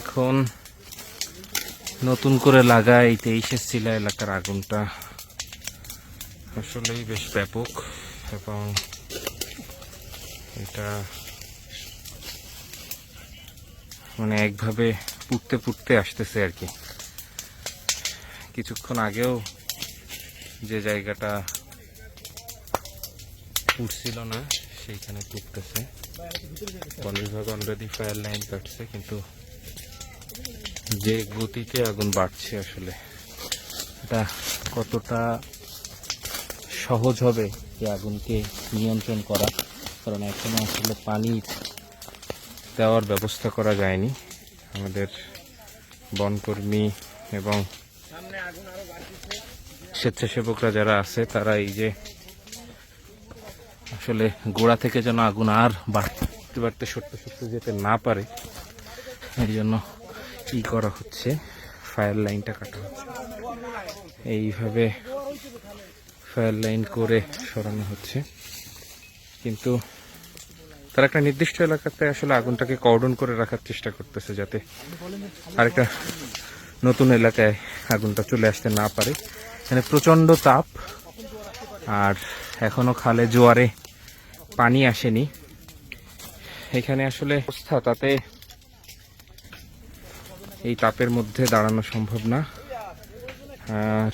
এখন নতুন করে লাগায় এই তেইশের শিলা এলাকার আগুনটা। আসলেই বেশ ব্যাপক এবং এটা মানে একভাবে পুড়তে পুড়তে আসতেছে আর কি। কিছুক্ষণ আগেও যে জায়গাটা পুড়ছিল না, সেইখানে পুড়তেছে বন বিভাগ অলরেডি ফায়ার লাইন কাটছে, কিন্তু যে গতিতে আগুন বাড়ছে আসলে, এটা কতটা সহজ হবে এই আগুনকে নিয়ন্ত্রণ করা? কারণ এখনও আসলে পানি দেওয়ার ব্যবস্থা করা যায়নি। আমাদের বনকর্মী এবং স্বেচ্ছাসেবকরা যারা আছে, তারা এই যে আসলে গোড়া থেকে যেন আগুন আর বাড়তে বাড়তে সরতে সরতে যেতে না পারে, এই জন্য কি করা হচ্ছে? ফায়ার লাইনটা কাটা হচ্ছে। এইভাবে ফায়ার লাইন করে সরানো হচ্ছে। কিন্তু তারা একটা নির্দিষ্ট এলাকাতে আসলে আগুনটাকে কর্ডন করে রাখার চেষ্টা করতেছে যাতে আরেকটা নতুন এলাকায় আগুনটা চলে আসতে না পারে। এখানে প্রচণ্ড তাপ। আর এখনও খালে জোয়ারে পানি আসেনি। এখানে আসলে অবস্থা তাতে এই তাপের মধ্যে দাঁড়ানো সম্ভব না। আর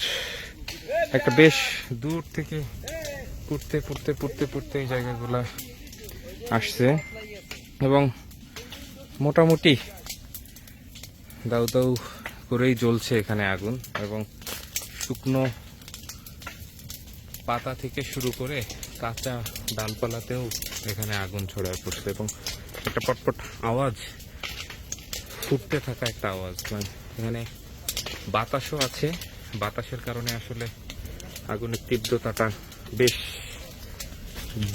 একটা বেশ দূর থেকে পুড়তে পুড়তে পুড়তে পুড়তে এই জায়গাগুলো আসছে। এবং মোটামুটি দাউ দাউ করেই জ্বলছে এখানে আগুন এবং শুকনো পাতা থেকে শুরু করে কাঁচা ডালপালাতেও এখানে আগুন ছড়ায় পড়ছে এবং একটা পটপট আওয়াজ ফুটতে থাকা একটা আওয়াজ মানে এখানে বাতাসও আছে। বাতাসের কারণে আসলে আগুনের তীব্রতাটা বেশ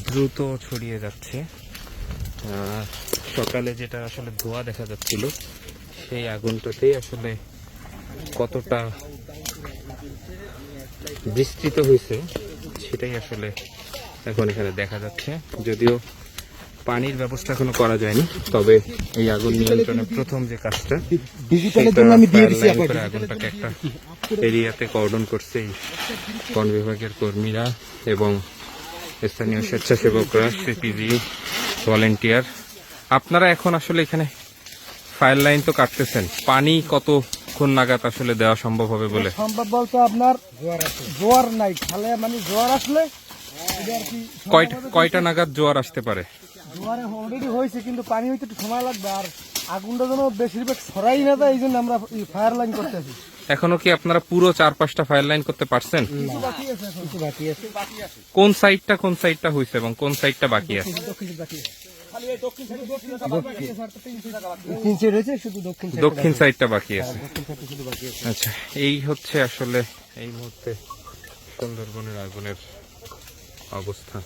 দ্রুত ছড়িয়ে যাচ্ছে। সকালে যেটা আসলে ধোঁয়া দেখা যাচ্ছিল, সেই আগুনটাতেই আসলে কতটা বিস্তৃত হয়েছে, সেটাই আসলে এখন এখানে দেখা যাচ্ছে। যদিও পানির ব্যবস্থা এখনও করা যায়নি তবে এই আগুন নিয়ন্ত্রণে প্রথম যে কাজটা আগুনটাকে একটা এরিয়াতে কর্ডন করছে বন বিভাগের কর্মীরা এবং স্থানীয় স্বেচ্ছাসেবকরা সিপিজি ভলেন্টিয়ার আপনারা এখন আসলে এখানে ফায়ার লাইন তো কাটতেছেন। পানি কতক্ষণ নাগাদ আসলে দেওয়া সম্ভব হবে বলে? সম্ভব বলতে আপনার জোয়ার নাই খালে মানে জোয়ার আসলে কয়টা কয়টা নাগাদ জোয়ার আসতে পারে? জোয়ারে অলরেডি হয়েছে কিন্তু পানি হইতে একটু সময় লাগবে আর আগুনটা যেন বেশিরভাগ ছড়াই না যায় এই জন্য আমরা ফায়ার লাইন করতেছি। এখনও কি আপনারা পুরো চার পাঁচটা ফায়ার লাইন করতে পারছেন? কোন সাইডটা কোন সাইডটা হয়েছে এবং কোন সাইডটা বাকি আছে? দক্ষিণ সাইডটা শুধু বাকি আছে। আচ্ছা এই হচ্ছে আসলে এই মুহূর্তে সুন্দরবনের আগুনের অবস্থা।